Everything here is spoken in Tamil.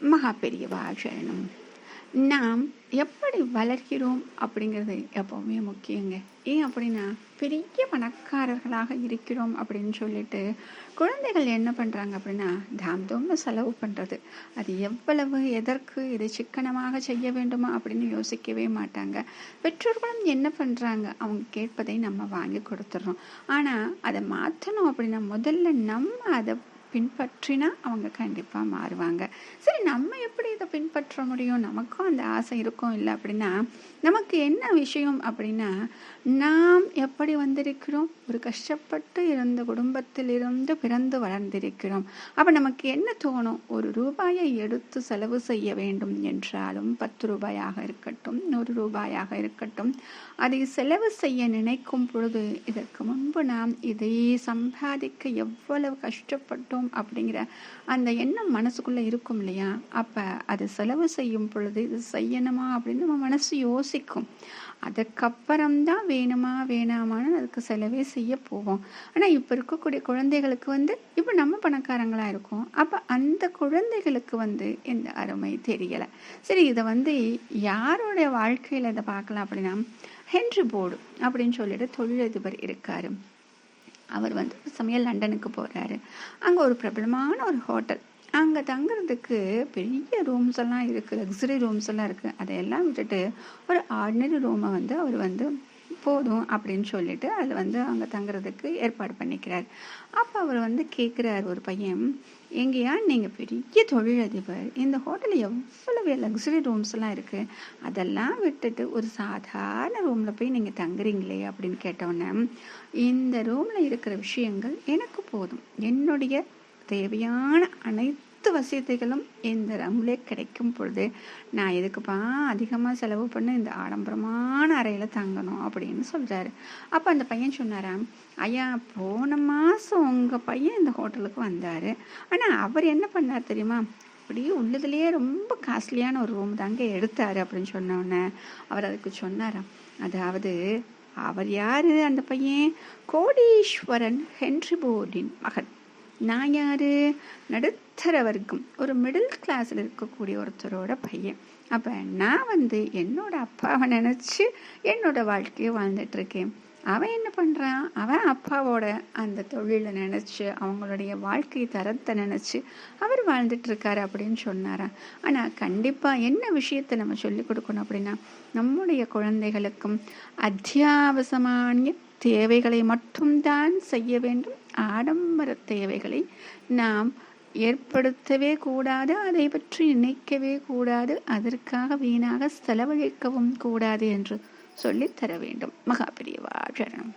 மகா பெரியவா சரணம் நாம் எப்படி வளர்கிறோம் அப்படிங்கிறது எப்போவுமே முக்கியங்க. ஏன் அப்படின்னா பெரிய பணக்காரர்களாக இருக்கிறோம் அப்படின்னு சொல்லிட்டு குழந்தைகள் என்ன பண்ணுறாங்க அப்படின்னா தாம் தோம்னு செலவு பண்ணுறது அது எவ்வளவு எதற்கு இதை சிக்கனமாக செய்ய வேண்டுமா அப்படின்னு யோசிக்கவே மாட்டாங்க. பெற்றோர்களும் என்ன பண்ணுறாங்க அவங்க கேட்பதை நம்ம வாங்கி கொடுத்துட்றோம். ஆனால் அதை மாற்றணும் அப்படின்னா முதல்ல நம்ம அதை பின்பற்றினா அவங்க கண்டிப்பாக மாறுவாங்க. சரி நம்ம எப்படி இதை பின்பற்ற முடியும்? நமக்கும் அந்த ஆசை இருக்கும் இல்லை அப்படின்னா நமக்கு என்ன விஷயம் அப்படின்னா நாம் எப்படி வந்திருக்கிறோம்? ஒரு கஷ்டப்பட்டு இருந்த குடும்பத்தில் இருந்து பிறந்து வளர்ந்திருக்கிறோம். அப்போ நமக்கு என்ன தோணும்? ஒரு ரூபாயை எடுத்து செலவு செய்ய வேண்டும் என்றாலும் பத்து ரூபாயாக இருக்கட்டும் நூறு ரூபாயாக இருக்கட்டும் அதை செலவு செய்ய நினைக்கும் பொழுது இதற்கு முன்பு நாம் இதை சம்பாதிக்க எவ்வளவு கஷ்டப்பட்டோம் அப்படிங்கிற அந்த எண்ணம் மனசுக்குள்ளே இருக்கும் இல்லையா? அப்போ அது செலவு செய்யும் பொழுது இது செய்யணுமா அப்படின்னு நம்ம மனசு யோசிக்கும். அதுக்கப்புறம்தான் வேணுமா வேணாமான்னு அதுக்கு செலவே செய்ய போவோம் ஆனால் இப்போ இருக்கக்கூடிய குழந்தைகளுக்கு வந்து இப்போ நம்ம பணக்காரங்களாக இருக்கோம். அப்போ அந்த குழந்தைகளுக்கு வந்து இந்த அருமை தெரியலை. சரி இதை வந்து யாருடைய வாழ்க்கையில் இதை பார்க்கலாம் அப்படின்னா ஹென்ரி போர்டு அப்படின்னு சொல்லிட்டு தொழிலதிபர் இருக்காரு. அவர் வந்து சமயம் லண்டனுக்கு போகிறாரு அங்கே ஒரு பிரபலமான ஒரு ஹோட்டல். அங்கே தங்குறதுக்கு பெரிய ரூம்ஸ் எல்லாம் இருக்குது லக்ஸரி ரூம்ஸ் எல்லாம் இருக்குது அதையெல்லாம் விட்டுட்டு ஒரு ஆர்டினரி ரூமை வந்து அவர் வந்து போதும் அப்படின்னு சொல்லிட்டு அதில் வந்து அங்கே தங்குறதுக்கு ஏற்பாடு பண்ணிக்கிறார். அப்போ அவர் வந்து கேட்குறார் ஒரு பையன் எங்கேயா நீங்கள் பெரிய தொழிலதிபர் இந்த ஹோட்டலில் எவ்வளவு லக்ஸுரி ரூம்ஸ்லாம் இருக்குது அதெல்லாம் விட்டுட்டு ஒரு சாதாரண ரூமில் போய் நீங்கள் தங்குறீங்களே அப்படின்னு கேட்டோன்னே இந்த ரூமில் இருக்கிற விஷயங்கள் எனக்கு போதும். என்னுடைய தேவையான அனைத்து வசதிகளும் இந்த ரூம்லே கிடைக்கும் பொழுது நான் எதுக்குப்பா அதிகமாக செலவு பண்ண இந்த ஆடம்பரமான அறையில் தங்கணும் அப்படின்னு சொல்கிறாரு அப்போ அந்த பையன் சொன்னாராம் ஐயா போன மாதம் உங்கள் பையன் இந்த ஹோட்டலுக்கு வந்தார். ஆனால் அவர் என்ன பண்ணார் தெரியுமா? அப்படியே உள்ளதுலேயே ரொம்ப காஸ்ட்லியான ஒரு ரூம் தாங்க எடுத்தார் அப்படின்னு சொன்னோடனே அவர் அதுக்கு சொன்னாராம். அதாவது அவர் யார் அந்த பையன்? கோடீஸ்வரன் ஹென்ரி போர்டின் மகன். நான் யார்? நடுத்தர வர்க்கம் ஒரு மிடில் கிளாஸில் இருக்கக்கூடிய ஒருத்தரோட பையன். அப்போ நான் வந்து என்னோட அப்பாவை நினச்சி என்னோட வாழ்க்கையை வாழ்ந்துட்டுருக்கேன் அவன் என்ன பண்ணுறான் அவன் அப்பாவோட அந்த தொழிலை நினச்சி அவங்களுடைய வாழ்க்கை தரத்தை நினச்சி அவர் வாழ்ந்துட்டுருக்காரு அப்படின்னு சொன்னாராம். ஆனால் கண்டிப்பாக என்ன விஷயத்தை நம்ம சொல்லிக் கொடுக்கணும் அப்படின்னா நம்முடைய குழந்தைகளுக்கும் அத்தியாவசமான தேவைகளை மட்டும்தான் செய்ய வேண்டும். ஆடம்பர தேவைகளை நாம் ஏற்படுத்தவே கூடாது அதை பற்றி நினைக்கவே கூடாது அதற்காக வீணாக செலவழிக்கவும் கூடாது என்று சொல்லித்தர வேண்டும். மகாபிரியவா சரணம்.